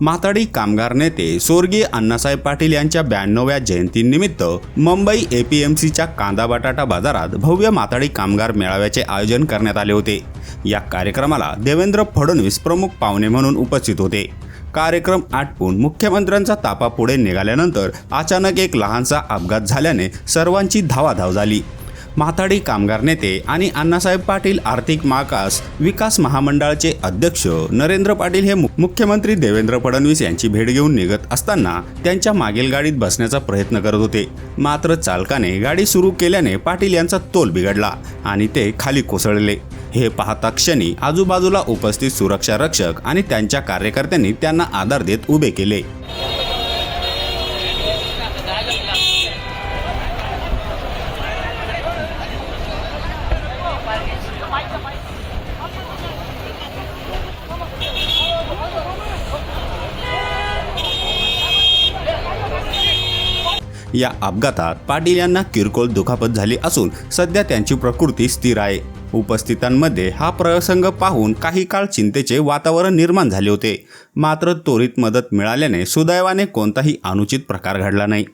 माताडी कामगार नेते स्वर्गीय अण्णासाहेब पाटील यांच्या ब्याण्णव्या जयंतीनिमित्त मुंबई एपीएमसीच्या कांदा बटाटा बाजारात भव्य माताडी कामगार मेळाव्याचे आयोजन करण्यात आले होते. या कार्यक्रमाला देवेंद्र फडणवीस प्रमुख पाहुणे म्हणून उपस्थित होते. कार्यक्रम आटपून मुख्यमंत्र्यांचा तापा पुढे निघाल्यानंतर अचानक एक लहानसा अपघात झाल्याने सर्वांची धावाधाव झाली. माथाडी कामगार नेते आणि अण्णासाहेब पाटील आर्थिक मागास विकास महामंडळाचे अध्यक्ष नरेंद्र पाटील हे मुख्यमंत्री देवेंद्र फडणवीस यांची भेट घेऊन निघत असताना त्यांच्या मागील गाडीत बसण्याचा प्रयत्न करत होते. मात्र चालकाने गाडी सुरू केल्याने पाटील यांचा तोल बिघडला आणि ते खाली कोसळले. हे पाहता क्षणी आजूबाजूला उपस्थित सुरक्षा रक्षक आणि त्यांच्या कार्यकर्त्यांनी त्यांना आधार देत उभे केले. या अपघातात पाटील यांना किरकोळ दुखापत झाली असून सध्या त्यांची प्रकृती स्थिर आहे. उपस्थितांमध्ये हा प्रसंग पाहून काही काळ चिंतेचे वातावरण निर्माण झाले होते. मात्र त्वरित मदत मिळाल्याने सुदैवाने कोणताही अनुचित प्रकार घडला नाही.